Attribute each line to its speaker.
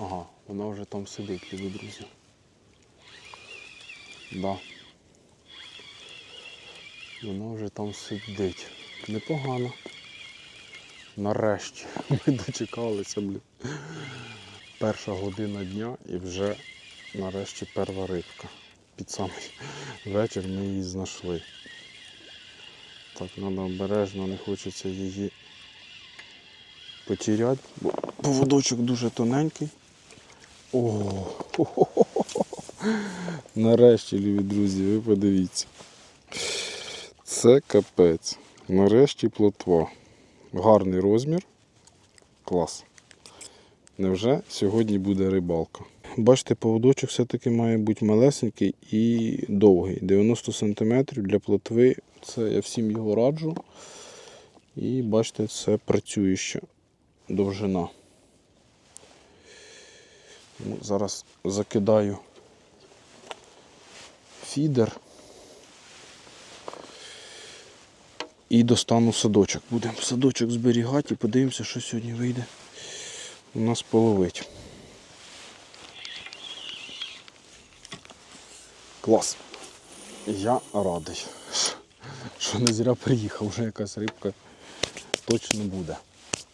Speaker 1: Ага, вона вже там сидить, любі друзі. Да. Вона вже там сидить. Непогано. Нарешті ми дочекалися, блін. Перша година дня і вже нарешті перша рибка. Під самий вечір ми її знайшли. Так, треба обережно, не хочеться її потеряти, бо поводочок дуже тоненький. О, нарешті, любі друзі, ви подивіться. Це капець. Нарешті плотва. Гарний розмір. Клас. Невже сьогодні буде рибалка? Бачите, поводочок все-таки має бути малесенький і довгий. 90 см для плотви. Це я всім його раджу. І бачите, це працююча довжина. Зараз закидаю фідер і достану садочок. Будемо садочок зберігати і подивимося, що сьогодні вийде у нас половить. Клас. Я радий, що не зря приїхав, вже якась рибка точно буде.